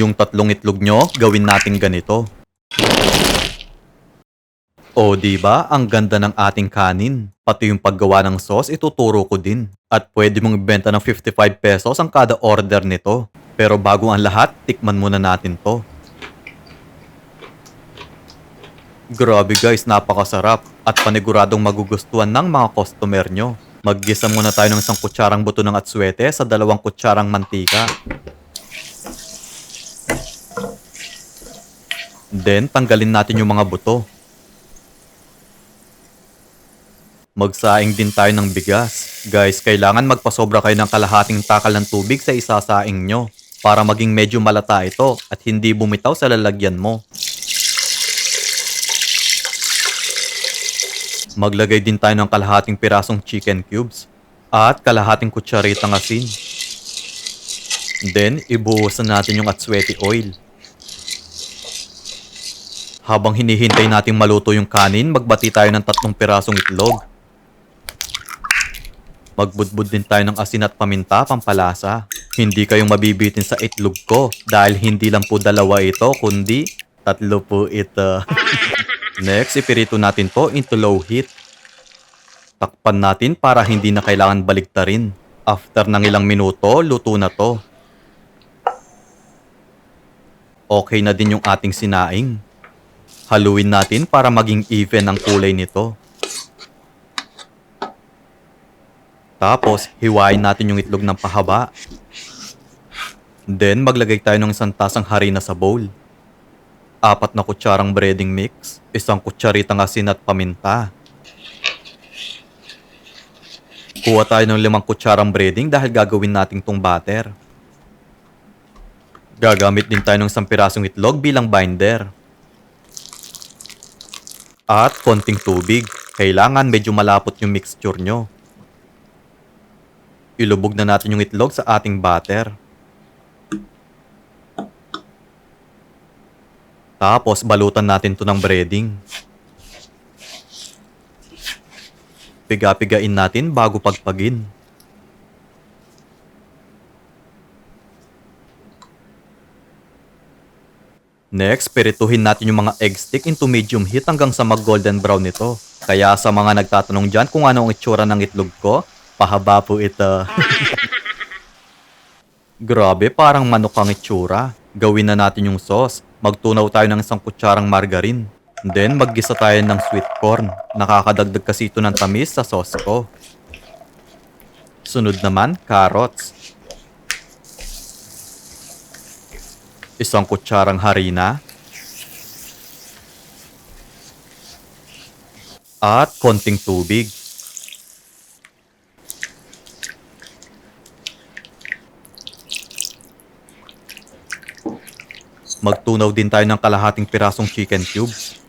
Yung tatlong itlog nyo, gawin natin ganito. O di ba ang ganda ng ating kanin? Pati yung paggawa ng sauce, ituturo ko din. At pwede mong ibenta ng 55 pesos ang kada order nito. Pero bago ang lahat, tikman muna natin to. Grabe guys, napakasarap at paniguradong magugustuhan ng mga customer nyo. Maggisa muna tayo ng isang kutsarang buto ng atswete sa dalawang kutsarang mantika. Then, tanggalin natin yung mga buto. Magsaing din tayo ng bigas. Guys, kailangan magpasobra kayo ng kalahating takal ng tubig sa isasaing nyo para maging medyo malata ito at hindi bumitaw sa lalagyan mo. Maglagay din tayo ng kalahating pirasong chicken cubes at kalahating kutsaritang asin. Then, ibuhusan natin yung atswete oil. Habang hinihintay nating maluto yung kanin, magbati tayo ng tatlong pirasong itlog. Magbudbud din tayo ng asin at paminta pampalasa. Hindi kayong mabibitin sa itlog ko dahil hindi lang po dalawa ito kundi tatlo po ito. Next, ipirito natin to into low heat. Takpan natin para hindi na kailangan baligtarin. After ng ilang minuto, luto na to. Okay na din yung ating sinaing. Haluin natin para maging even ang kulay nito. Tapos, hiwain natin yung itlog ng pahaba. Then, maglagay tayo ng isang tasang harina sa bowl. Apat na kutsarang breading mix, isang kutsaritang asin at paminta. Kuha tayo ng limang kutsarang breading dahil gagawin natin tong batter. Gagamit din tayo ng isang pirasong itlog bilang binder. At konting tubig. Kailangan medyo malapot yung mixture nyo. Ilubog na natin yung itlog sa ating batter. Tapos balutan natin to ng breading. Piga-pigain natin bago pagpagin. Next, pirituhin natin yung mga egg stick into medium heat hanggang sa mag-golden brown nito. Kaya sa mga nagtatanong dyan kung ano ang itsura ng itlog ko, pahaba po ito. Grabe, parang manok ang itsura. Gawin na natin yung sauce. Magtunaw tayo ng isang kutsarang margarine. Then, maggisa tayo ng sweet corn. Nakakadagdag kasi ito ng tamis sa sauce ko. Sunod naman, carrots. Isang kutsarang harina. At konting tubig. Magtunaw din tayo ng kalahating pirasong chicken cubes.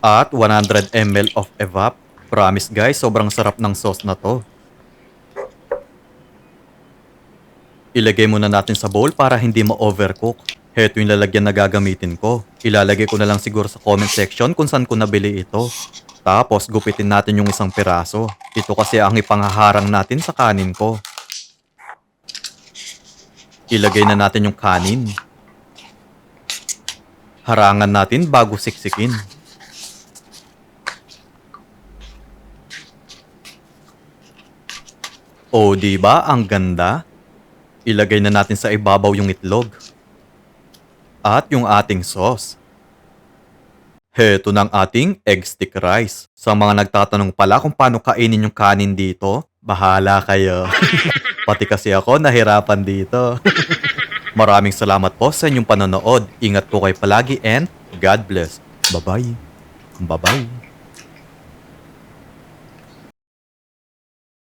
At 100 ml of evap. Promise guys, sobrang sarap ng sauce na to. Ilagay muna natin sa bowl para hindi ma-overcook. Heto yung lalagyan na gagamitin ko. Ilalagay ko na lang siguro sa comment section kung saan ko nabili ito. Tapos gupitin natin yung isang piraso. Ito kasi ang ipanghaharang natin sa kanin ko. Ilagay na natin yung kanin. Harangan natin bago siksikin. O, di ba ang ganda? Ilagay na natin sa ibabaw yung itlog. At yung ating sauce. Heto ng ating egg stick rice. Sa mga nagtatanong pala kung paano kainin yung kanin dito, bahala kayo. Pati kasi ako nahirapan dito. Maraming salamat po sa inyong panonood. Ingat po kayo palagi and God bless. Bye-bye. Bye-bye.